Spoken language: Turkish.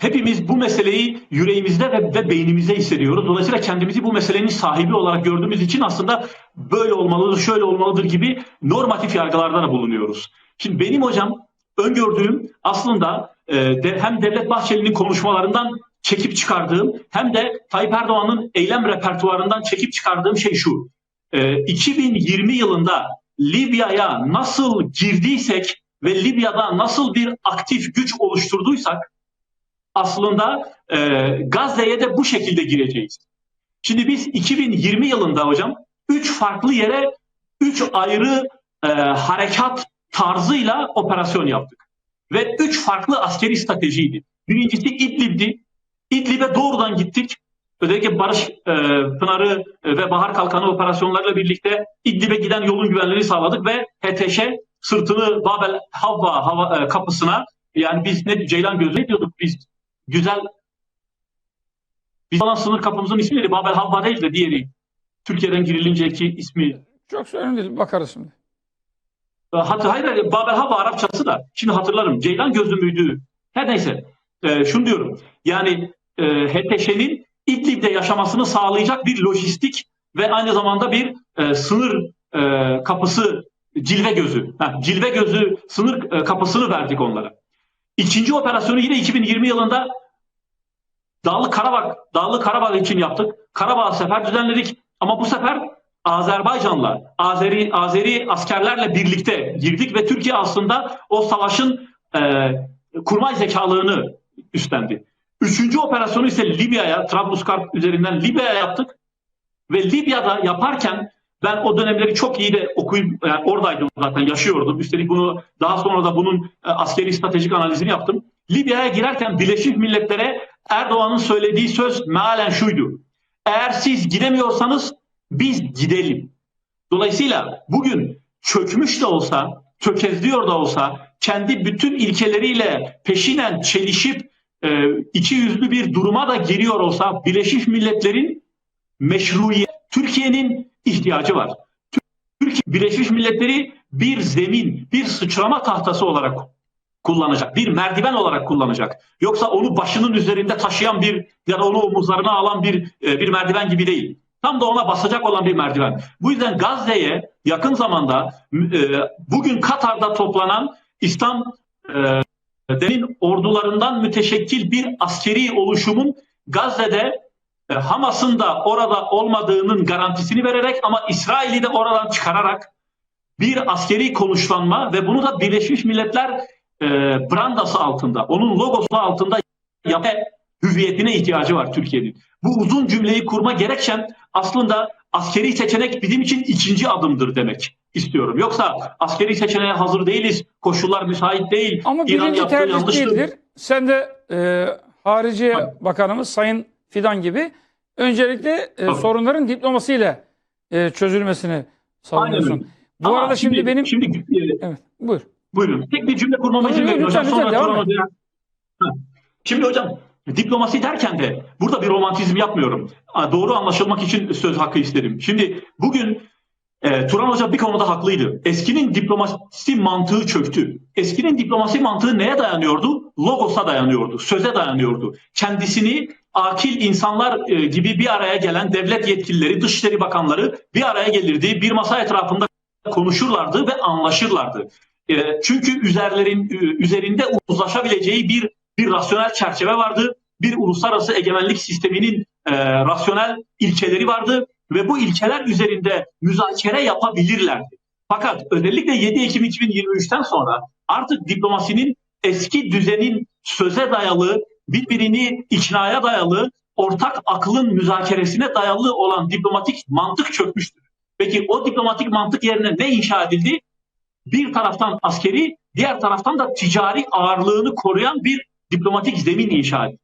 hepimiz bu meseleyi yüreğimizde ve, ve beynimizde hissediyoruz. Dolayısıyla kendimizi bu meselenin sahibi olarak gördüğümüz için aslında böyle olmalıdır, şöyle olmalıdır gibi normatif yargılarda da bulunuyoruz. Şimdi benim hocam öngördüğüm aslında e, de, hem Devlet Bahçeli'nin konuşmalarından çekip çıkardığım hem de Tayyip Erdoğan'ın eylem repertuarından çekip çıkardığım şey şu. E, 2020 yılında Libya'ya nasıl girdiysek ve Libya'da nasıl bir aktif güç oluşturduysak aslında e, Gazze'ye de bu şekilde gireceğiz. Şimdi biz 2020 yılında hocam üç farklı yere üç ayrı e, harekat tarzıyla operasyon yaptık. Ve üç farklı askeri stratejiydi. Birincisi İdlib'di. İdlib'e doğrudan gittik. Özellikle Barış e, Pınarı e, ve Bahar Kalkanı operasyonlarıyla birlikte İdlib'e giden yolun güvenliğini sağladık ve HTŞ sırtını Babel Havva hava, e, kapısına yani biz ne Ceylan Gözü ne diyorduk biz güzel biz olan sınır kapımızın ismi neydi? Babel Havva değil de diğeri. Türkiye'den girilinceki ismi. Çok önemli değil. Bakarız şimdi. E, Hat hayır, hayır Babel Havva Arapçası da. Şimdi hatırlarım. Ceylan gözü müydü? Her neyse. E, şunu diyorum. Yani e, HTŞ'nin İdlib'de yaşamasını sağlayacak bir lojistik ve aynı zamanda bir e, sınır e, kapısı cilve gözü. Ha, cilve gözü sınır e, kapısını verdik onlara. İkinci operasyonu yine 2020 yılında Dağlı Karabağ, Dağlı Karabağ için yaptık. Karabağ sefer düzenledik ama bu sefer Azerbaycan'la, Azeri Azeri askerlerle birlikte girdik ve Türkiye aslında o savaşın e, kurmay zekalığını üstlendi. Üçüncü operasyonu ise Libya'ya, Trablusgarp üzerinden Libya'ya yaptık. Ve Libya'da yaparken ben o dönemleri çok iyi de okuyup yani oradaydım zaten yaşıyordum. Üstelik bunu daha sonra da bunun e, askeri stratejik analizini yaptım. Libya'ya girerken Birleşmiş Milletler'e Erdoğan'ın söylediği söz mealen şuydu. Eğer siz gidemiyorsanız biz gidelim. Dolayısıyla bugün çökmüş de olsa, tökezliyor da olsa, kendi bütün ilkeleriyle peşinen çelişip e, iki yüzlü bir duruma da giriyor olsa Birleşmiş Milletler'in meşruiyet, Türkiye'nin ihtiyacı var. Türkiye Birleşmiş Milletleri bir zemin, bir sıçrama tahtası olarak kullanacak. Bir merdiven olarak kullanacak. Yoksa onu başının üzerinde taşıyan bir ya da onu omuzlarına alan bir e, bir merdiven gibi değil. Tam da ona basacak olan bir merdiven. Bu yüzden Gazze'ye yakın zamanda e, bugün Katar'da toplanan İslam e, derin ordularından müteşekkil bir askeri oluşumun Gazze'de e, Hamas'ın da orada olmadığının garantisini vererek ama İsrail'i de oradan çıkararak bir askeri konuşlanma ve bunu da Birleşmiş Milletler e, brandası altında, onun logosu altında yapma hüviyetine ihtiyacı var Türkiye'nin. Bu uzun cümleyi kurma gerekçem aslında askeri seçenek bizim için ikinci adımdır demek istiyorum. Yoksa askeri seçeneğe hazır değiliz, koşullar müsait değil. Ama İran birinci tercih yanlıştır. değildir. Sen de e, Tabii. Bakanımız Sayın Fidan gibi öncelikle e, sorunların diplomasıyla e, çözülmesini savunuyorsun. Aynen. Bu Ama arada şimdi, benim... Şimdi, e, Evet, buyur. Buyurun. Tek bir cümle kurmama izin verin hocam. lütfen, Sonra devam. Ha. Şimdi hocam diplomasi derken de burada bir romantizm yapmıyorum. Doğru anlaşılmak için söz hakkı isterim. Şimdi bugün e, Turan Hoca bir konuda haklıydı. Eskinin diplomasi mantığı çöktü. Eskinin diplomasi mantığı neye dayanıyordu? Logos'a dayanıyordu, söze dayanıyordu. Kendisini akil insanlar e, gibi bir araya gelen devlet yetkilileri, dışişleri bakanları bir araya gelirdi. Bir masa etrafında konuşurlardı ve anlaşırlardı. E, çünkü üzerlerin e, üzerinde uzlaşabileceği bir bir rasyonel çerçeve vardı. Bir uluslararası egemenlik sisteminin rasyonel ilkeleri vardı ve bu ilkeler üzerinde müzakere yapabilirlerdi. Fakat özellikle 7 Ekim 2023'ten sonra artık diplomasinin eski düzenin söze dayalı, birbirini iknaya dayalı, ortak aklın müzakeresine dayalı olan diplomatik mantık çökmüştür. Peki o diplomatik mantık yerine ne inşa edildi? Bir taraftan askeri, diğer taraftan da ticari ağırlığını koruyan bir diplomatik zemin inşa edildi.